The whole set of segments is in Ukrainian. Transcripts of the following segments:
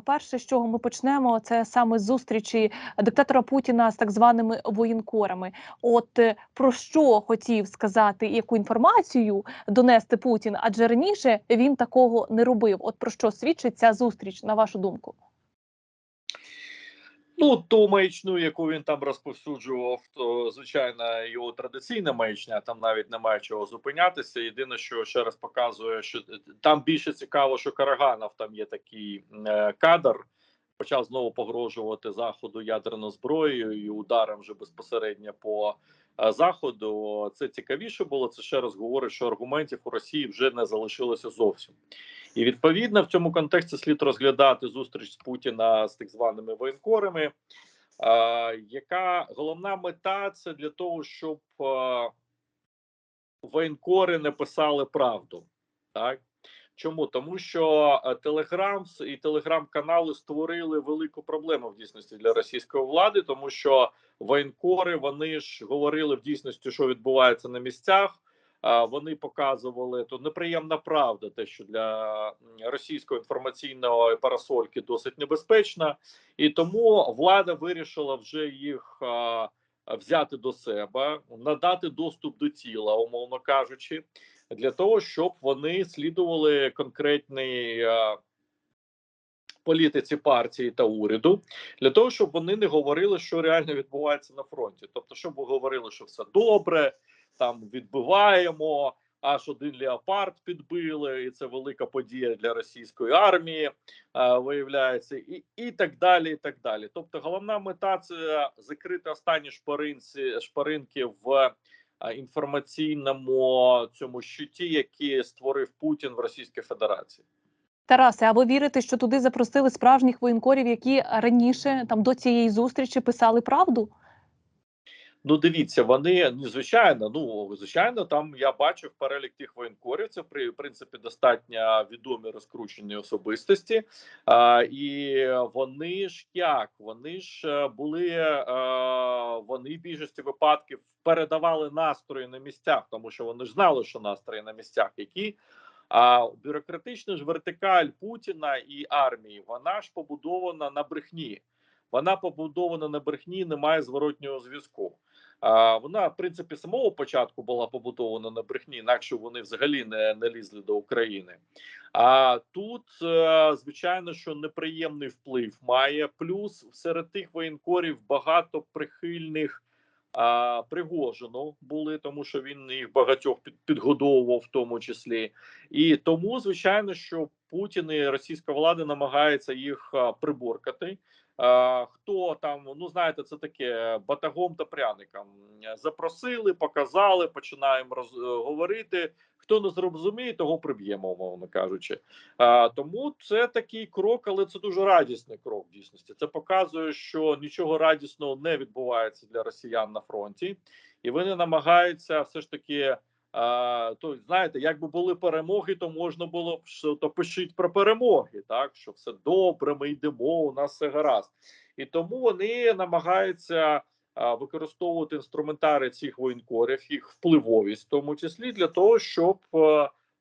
Перше, з чого ми почнемо, це саме зустрічі диктатора Путіна з так званими воєнкорами. От е, про що хотів сказати, яку інформацію донести Путін? Адже раніше він такого не робив. От про що свідчить ця зустріч, на вашу думку? Ну, ту маячну, яку він там розповсюджував, то звичайно його традиційна маячня. Там навіть немає чого зупинятися. Єдине, що ще раз показує, що там більше цікаво, що Караганов там є такий е, кадр. Почав знову погрожувати заходу ядерною зброєю і ударом вже безпосередньо по е, заходу. Це цікавіше було. Це ще раз говорить, що аргументів у Росії вже не залишилося зовсім. І відповідно в цьому контексті слід розглядати зустріч з Путіна з так званими воєнкорами. Е, яка головна мета це для того, щоб е, воєнкори не писали правду, так чому тому, що Телеграм і телеграм-канали створили велику проблему в дійсності для російської влади, тому що воєнкори вони ж говорили в дійсності, що відбувається на місцях. Вони показували то неприємна правда, те, що для російської інформаційної парасольки досить небезпечна, і тому влада вирішила вже їх взяти до себе, надати доступ до тіла, умовно кажучи, для того, щоб вони слідували конкретній політиці партії та уряду, для того, щоб вони не говорили, що реально відбувається на фронті, тобто, щоб говорили, що все добре там відбиваємо. Аж один леопард підбили, і це велика подія для російської армії, е, виявляється, і і так далі. і так далі. Тобто, головна мета це закрити останні шпаринці шпаринки в е, інформаційному цьому щиті, який створив Путін в Російській Федерації. Тарасе, а ви вірите, що туди запросили справжніх воєнкорів, які раніше там до цієї зустрічі писали правду? Ну, дивіться, вони ну, звичайно. Ну звичайно, там я бачив перелік тих воєнкорів. Це в принципі достатньо відомі розкручені особистості, а, і вони ж як вони ж е, були а, е, вони в більшості випадків передавали настрої на місцях, тому що вони ж знали, що настрої на місцях які. А бюрократична ж вертикаль Путіна і армії вона ж побудована на брехні. Вона побудована на брехні, немає зворотнього зв'язку. Вона, в принципі, самого початку була побудована на брехні, інакше вони взагалі не, не лізли до України. А тут, е, звичайно, що неприємний вплив має. Плюс серед тих воєнкорів багато прихильних а, Пригожину були, тому що він їх багатьох під, підгодовував, в тому числі, і тому, звичайно, що Путін і російська влада намагається їх приборкати. Хто там, ну знаєте, це таке батагом та пряником. Запросили, показали, починаємо роз, говорити. Хто не зрозуміє, того приб'ємо, умовно кажучи. А, Тому це такий крок, але це дуже радісний крок. в Дійсності це показує, що нічого радісного не відбувається для росіян на фронті, і вони намагаються все ж таки. То знаєте, якби були перемоги, то можна було б що то пишіть про перемоги, так що все добре, ми йдемо, у нас все гаразд, і тому вони намагаються використовувати інструментари цих воєнкорів, їх впливовість, в тому числі для того, щоб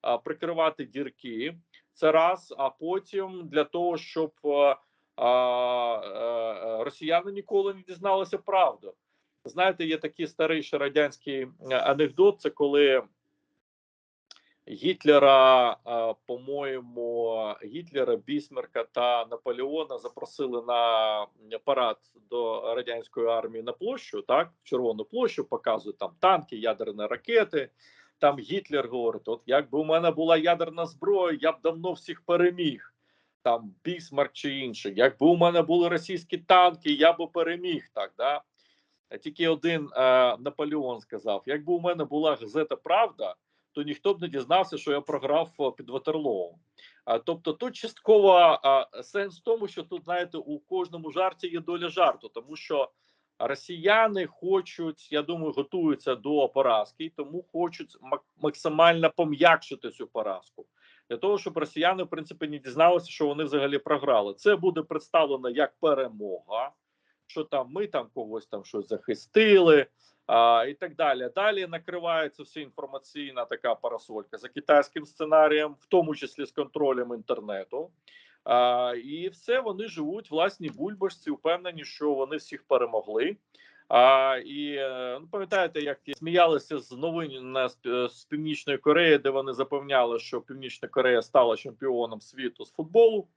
а, прикривати дірки. Це раз, а потім для того, щоб а, а, росіяни ніколи не дізналися правду. Знаєте, є такий старий радянський анекдот. Це коли Гітлера, по-моєму, Гітлера, Бісмерка та Наполеона запросили на парад до радянської армії на площу, так, в Червону площу, показують там танки, ядерні ракети. Там Гітлер говорить: от якби у мене була ядерна зброя, я б давно всіх переміг. Там Бісмарк чи інше. Якби у мене були російські танки, я б переміг так. да тільки один е, Наполеон сказав: якби у мене була газета Правда, то ніхто б не дізнався, що я програв е, під Ватерлоу. Тобто, тут частково сенс в тому, що тут знаєте, у кожному жарті є доля жарту, тому що росіяни хочуть, я думаю, готуються до поразки, тому хочуть максимально пом'якшити цю поразку. Для того щоб росіяни в принципі не дізналися, що вони взагалі програли. Це буде представлено як перемога що там ми там когось там щось захистили а, і так далі. Далі накривається вся інформаційна така парасолька за китайським сценарієм, в тому числі з контролем інтернету. А, і все вони живуть власній бульбашці, впевнені, що вони всіх перемогли. А, і е, ну, пам'ятаєте, як сміялися з новин на з, з Північної Кореї, де вони запевняли, що Північна Корея стала чемпіоном світу з футболу,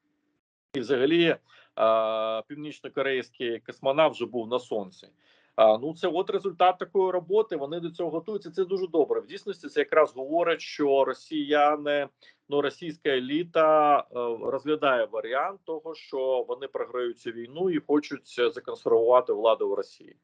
і взагалі а, північно-корейський космонавт вже був на сонці. А, ну це от результат такої роботи. Вони до цього готуються. Це дуже добре. В дійсності це якраз говорить, що росіяни, ну російська еліта е, розглядає варіант того, що вони програють цю війну і хочуть законсервувати владу в Росії.